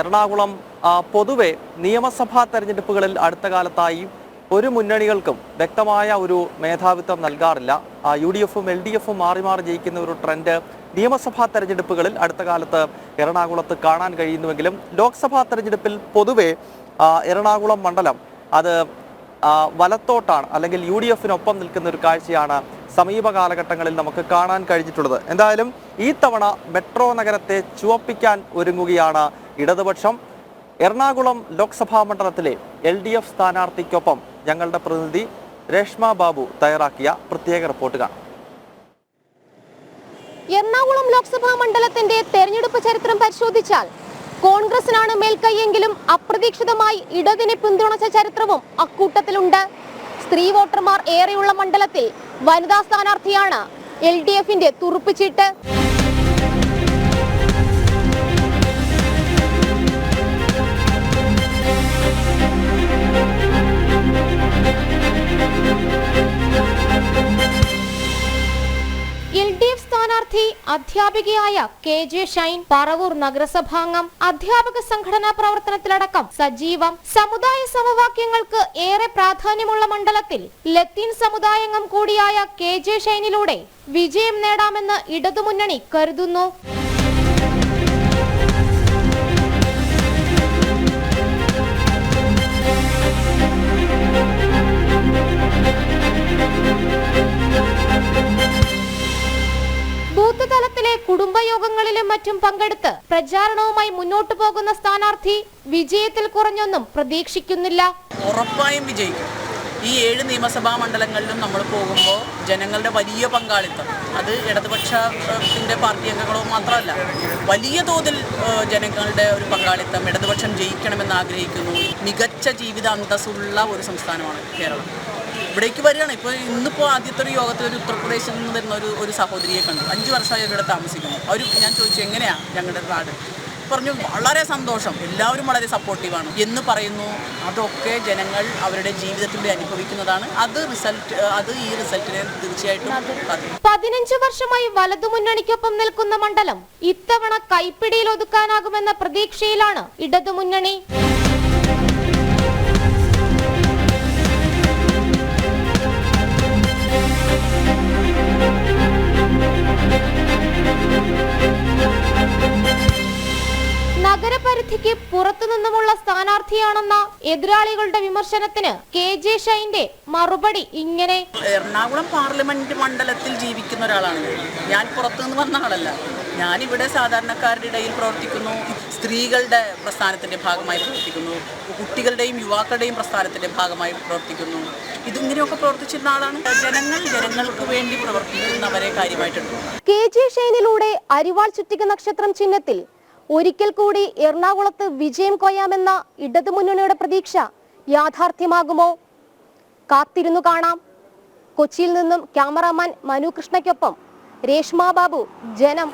എറണാകുളം പൊതുവെ നിയമസഭാ തെരഞ്ഞെടുപ്പുകളിൽ അടുത്ത കാലത്തായി ഒരു മുന്നണികൾക്കും വ്യക്തമായ ഒരു മേധാവിത്വം നൽകാറില്ല. യു ഡി എഫും എൽ ഡി എഫും മാറി മാറി ജയിക്കുന്ന ഒരു ട്രെൻഡ് നിയമസഭാ തെരഞ്ഞെടുപ്പുകളിൽ അടുത്ത കാലത്ത് എറണാകുളത്ത് കാണാൻ കഴിയുന്നുവെങ്കിലും ലോക്സഭാ തെരഞ്ഞെടുപ്പിൽ പൊതുവെ എറണാകുളം മണ്ഡലം അത് വലത്തോട്ടാണ് അല്ലെങ്കിൽ യു ഡി എഫിനൊപ്പം നിൽക്കുന്ന ഒരു കാഴ്ചയാണ് സമീപ കാലഘട്ടങ്ങളിൽ നമുക്ക് കാണാൻ കഴിഞ്ഞിട്ടുള്ളത്. എന്തായാലും ഈ തവണ മെട്രോ നഗരത്തെ ചുവപ്പിക്കാൻ ഒരുങ്ങുകയാണ് ഇടതുപക്ഷം എറണാകുളം ലോക്സഭാ മണ്ഡലത്തിലെ എൽ ഡി എഫ് സ്ഥാനാർത്ഥിക്കൊപ്പം ഞങ്ങളുടെ പ്രതിനിധി രേഷ്മ ബാബു തയ്യാറാക്കിയ പ്രത്യേക റിപ്പോർട്ട് കാണാം. എറണാകുളം ലോക്സഭാ മണ്ഡലത്തിന്റെ തെരഞ്ഞെടുപ്പ് ചരിത്രം പരിശോധിച്ചാൽ കോൺഗ്രസിനാണ് മേൽക്കൈയെങ്കിലും അപ്രതീക്ഷിതമായി ഇടതിനെ പിന്തുണച്ച ചരിത്രവും അക്കൂട്ടത്തിലുണ്ട്. സ്ത്രീ വോട്ടർമാർ ഏറെയുള്ള മണ്ഡലത്തിൽ വനിതാ സ്ഥാനാർത്ഥിയാണ് എൽ ഡി എഫിന്റെ തുറുപ്പുചീട്ട് സ്ഥാനാർത്ഥി അധ്യാപികയായ കെ ജെ ഷൈൻ പറവൂർ നഗരസഭാംഗം അധ്യാപക സംഘടനാ പ്രവർത്തനത്തിലടക്കം സജീവം. സമുദായ സമവാക്യങ്ങൾക്ക് ഏറെ പ്രാധാന്യമുള്ള മണ്ഡലത്തിൽ ലത്തീൻ സമുദായംഗം കൂടിയായ കെ ജെ ഷൈനിലൂടെ വിജയം നേടാമെന്ന് ഇടതുമുന്നണി കരുതുന്നു. കുടുംബയോഗങ്ങളിലും മറ്റും പങ്കെടുത്ത് പ്രചാരണവുമായി മുന്നോട്ടു പോകുന്ന സ്ഥാനാർത്ഥി വിജയത്തിൽ കുറഞ്ഞൊന്നും പ്രതീക്ഷിക്കുന്നില്ല. ഉറപ്പായും വിജയിക്കും. ഈ ഏഴ് നിയമസഭാ മണ്ഡലങ്ങളിലും നമ്മൾ പോകുമ്പോൾ ജനങ്ങളുടെ വലിയ പങ്കാളിത്തം. അത് ഇടതുപക്ഷത്തിന്റെ പാർട്ടി അംഗങ്ങളോ മാത്രമല്ല വലിയ തോതിൽ ജനങ്ങളുടെ ഒരു പങ്കാളിത്തം ഇടതുപക്ഷം ജയിക്കണമെന്ന് ആഗ്രഹിക്കുന്നു. മികച്ച ജീവിത അന്തസ്സുള്ള ഒരു സംസ്ഥാനമാണ് കേരളം. ഇവിടേക്ക് വരികയാണ്. ഇപ്പോൾ ഇന്നിപ്പോൾ ആദ്യത്തെ ഒരു യോഗത്തിൽ ഒരു ഉത്തർപ്രദേശിൽ നിന്ന് വരുന്ന ഒരു ഒരു സഹോദരിയെ കണ്ടു. അഞ്ച് വർഷമായി ഇവിടെ താമസിക്കുന്നു. അവർ ഞാൻ ചോദിച്ചു എങ്ങനെയാണ് ഞങ്ങളുടെ നാട്? പറഞ്ഞു വളരെ സന്തോഷം. എല്ലാവരും വളരെ സപ്പോർട്ടീവാണ് എന്ന് പറയുന്നു അതൊക്കെ ജനങ്ങൾ അവരുടെ ജീവിതത്തിലൂടെ അനുഭവിക്കുന്നതാണ്. അത് റിസൾട്ട് അത് ഈ റിസൾട്ടിനെ തീർച്ചയായിട്ടും പതിനഞ്ച് വർഷമായി വലതു മുന്നണിക്കൊപ്പം നിൽക്കുന്ന മണ്ഡലം ഇത്തവണ കൈപ്പിടിയിൽ ഒതുക്കാനാകുമെന്ന പ്രതീക്ഷയിലാണ് ഇടതുമുന്നണി. നഗരപരിധിക്ക് പുറത്തുനിന്നുമുള്ള സ്ഥാനാർത്ഥിയാണെന്ന എതിരാളികളുടെ വിമർശനത്തിന് കെ ജെ ഷൈന്റെ മറുപടി ഇങ്ങനെ. എറണാകുളം പാർലമെന്റ് മണ്ഡലത്തിൽ ജീവിക്കുന്ന ഒരാളാണ് ഞാൻ. പുറത്തുനിന്ന് വന്ന ആളല്ല. ഞാൻ ഇവിടെ സാധാരണക്കാരുടെ ഇടയിൽ പ്രവർത്തിക്കുന്നു. സ്ത്രീകളുടെ പ്രസ്ഥാനത്തിന്റെ ഭാഗമായി പ്രവർത്തിക്കുന്നു. കുട്ടികളുടെയും യുവാക്കളുടെയും പ്രസ്ഥാനത്തിന്റെ ഭാഗമായി പ്രവർത്തിക്കുന്നു. ഇതിങ്ങനെയൊക്കെ പ്രവർത്തിച്ചിരുന്ന ആളാണ്. ജനങ്ങൾ ജനങ്ങൾക്ക് വേണ്ടി പ്രവർത്തിക്കുന്നവരെ കാര്യമായിട്ടുണ്ട്. കെ ജെ ഷൈനിലൂടെ അരിവാൾ ചുറ്റിക നക്ഷത്രം ചിഹ്നത്തിൽ ഒരിക്കൽ കൂടി എറണാകുളത്ത് വിജയം കൊയ്യാമെന്ന ഇടതുമുന്നണിയുടെ പ്രതീക്ഷ യാഥാർത്ഥ്യമാകുമോ? കാത്തിരുന്നു കാണാം. കൊച്ചിയിൽ നിന്നും ക്യാമറാമാൻ മനു കൃഷ്ണയ്ക്കൊപ്പം രേഷ്മ ബാബു ജനം.